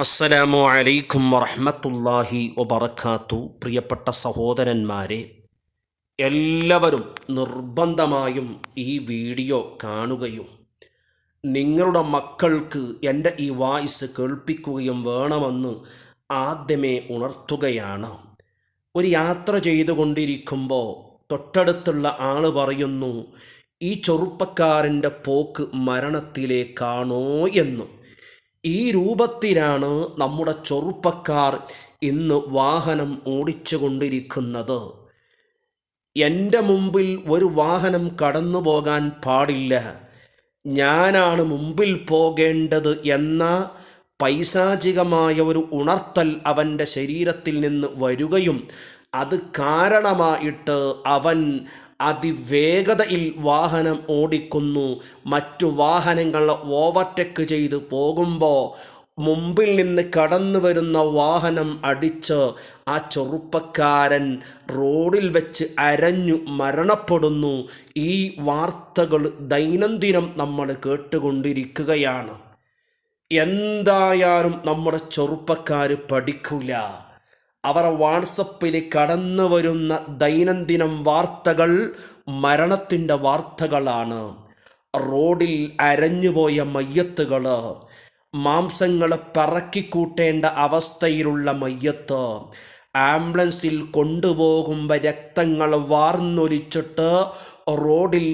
അസ്സലാമു അലൈക്കും വറഹമത്തല്ലാഹി വബറകാത്തു. പ്രിയപ്പെട്ട സഹോദരന്മാരെ എല്ലാവരും നിർബന്ധമായും ഈ വീഡിയോ കാണുകയും നിങ്ങളുടെ മക്കൾക്ക് എന്റെ ഈ വായിസ് കേൾപ്പിക്കുകയും വേണമെന്ന് ആദ്യമേ ഉണർത്തുകയാണ്. ഒരു യാത്ര ചെയ്തുകൊണ്ടിരിക്കുമ്പോൾ തൊട്ടടുത്തുള്ള ആൾ പറയുന്നു ഈ ചെറുപ്പക്കാരന്റെ പോക്ക് മരണത്തിലേക്കാണോ എന്ന്. ഈ രൂപത്തിലാണ് നമ്മുടെ ചെറുപ്പക്കാർ ഇന്ന് വാഹനം ഓടിച്ചു കൊണ്ടിരിക്കുന്നത് എന്റെ മുമ്പിൽ ഒരു വാഹനം കടന്നു പോകാൻ പാടില്ല. ഞാനാണ് മുമ്പിൽ പോകേണ്ടത് എന്ന പൈശാചികമായ ഒരു ഉണർത്തൽ അവന്റെ ശരീരത്തിൽ നിന്ന് വരികയും അത് കാരണമായിട്ട് അവൻ അതിവേഗതയിൽ വാഹനം ഓടിക്കുന്നു. മറ്റു വാഹനങ്ങൾ ഓവർടേക്ക് ചെയ്ത് പോകുമ്പോൾ മുമ്പിൽ നിന്ന് കടന്നു വരുന്ന വാഹനം അടിച്ച് ആ ചെറുപ്പക്കാരൻ റോഡിൽ വെച്ച് അരഞ്ഞു മരണപ്പെടുന്നു. ഈ വാർത്തകൾ ദൈനംദിനം നമ്മൾ കേട്ടുകൊണ്ടിരിക്കുകയാണ്. എന്തായാലും നമ്മുടെ ചെറുപ്പക്കാർ പഠിക്കില്ല അവർ വാട്സപ്പിൽ കടന്നു വരുന്ന ദൈനംദിനം വാർത്തകൾ മരണത്തിന്റെ വാർത്തകളാണ്. റോഡിൽ അരഞ്ഞുപോയ മയ്യത്തുകൾ മാംസങ്ങൾ പറക്കിക്കൂട്ടേണ്ട അവസ്ഥയിലുള്ള മയ്യത്ത് ആംബുലൻസിൽ കൊണ്ടുപോകുമ്പോൾ രക്തങ്ങൾ വാർന്നൊലിച്ചിട്ട് റോഡിൽ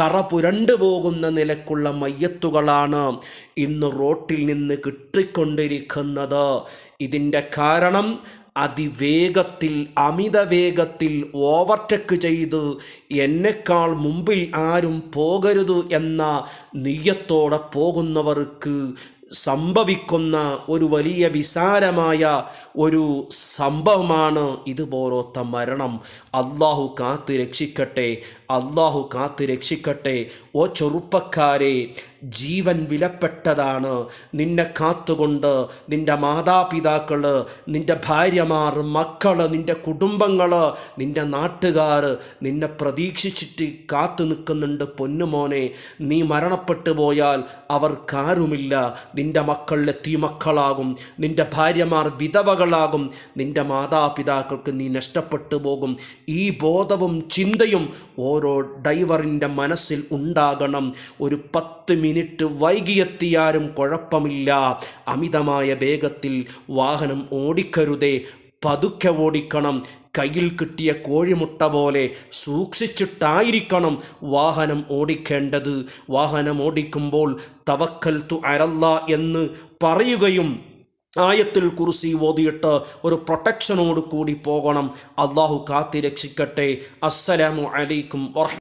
കറ പുരണ്ടു പോകുന്ന നിലക്കുള്ള മയ്യത്തുകളാണ് ഇന്ന് റോട്ടിൽ നിന്ന് കിട്ടിക്കൊണ്ടിരിക്കുന്നത്. ഇതിന്റെ കാരണം അതിവേഗത്തിൽ അമിത വേഗത്തിൽ ഓവർടേക്ക് ചെയ്ത് എന്നെക്കാൾ മുമ്പിൽ ആരും പോകരുത് എന്ന നെയ്യത്തോടെ പോകുന്നവർക്ക് സംഭവിക്കുന്ന ഒരു വലിയ വിസാരമായ ഒരു സംഭവമാണ് ഇതുപോലത്തെ മരണം. അള്ളാഹു കാത്ത് രക്ഷിക്കട്ടെ അള്ളാഹു കാത്ത് രക്ഷിക്കട്ടെ. ഓ ചെറുപ്പക്കാരെ ജീവൻ വിലപ്പെട്ടതാണ്. നിന്നെ കാത്തുകൊണ്ട് നിന്റെ മാതാപിതാക്കൾ നിന്റെ ഭാര്യമാർ മക്കൾ നിന്റെ കുടുംബങ്ങൾ നിന്റെ നാട്ടുകാർ നിന്നെ പ്രതീക്ഷിച്ചിട്ട് കാത്തു നിൽക്കുന്നുണ്ട് പൊന്നുമോനെ. നീ മരണപ്പെട്ടു പോയാൽ അവർക്കാരുമില്ല. നിന്റെ മക്കളിലെ തീമക്കളാകും. നിന്റെ ഭാര്യമാർ വിധവകളാകും. നിന്റെ മാതാപിതാക്കൾക്ക് നീ നഷ്ടപ്പെട്ടു പോകും. ഈ ബോധവും ചിന്തയും ഓരോ ഡൈവറിന്റെ മനസ്സിൽ ഉണ്ടാകണം. ഒരു പത്ത് മിനിറ്റ് വൈകിയെത്തിയാലും കുഴപ്പമില്ല. അമിതമായ വേഗത്തിൽ വാഹനം ഓടിക്കരുതേ. പതുക്കെ ഓടിക്കണം. കയ്യിൽ കിട്ടിയ കോഴിമുട്ട പോലെ സൂക്ഷിച്ചിട്ടായിരിക്കണം വാഹനം ഓടിക്കേണ്ടത്. വാഹനം ഓടിക്കുമ്പോൾ തവക്കൽ തു അരല്ല എന്ന് പറയുകയും ആയത്തിൽ കുറിസി ഓതിയിട്ട് ഒരു പ്രൊട്ടക്ഷനോട് കൂടി പോകണം. അള്ളാഹു കാത്തി രക്ഷിക്കട്ടെ അസ്സലാമു അലൈക്കും വറഹ്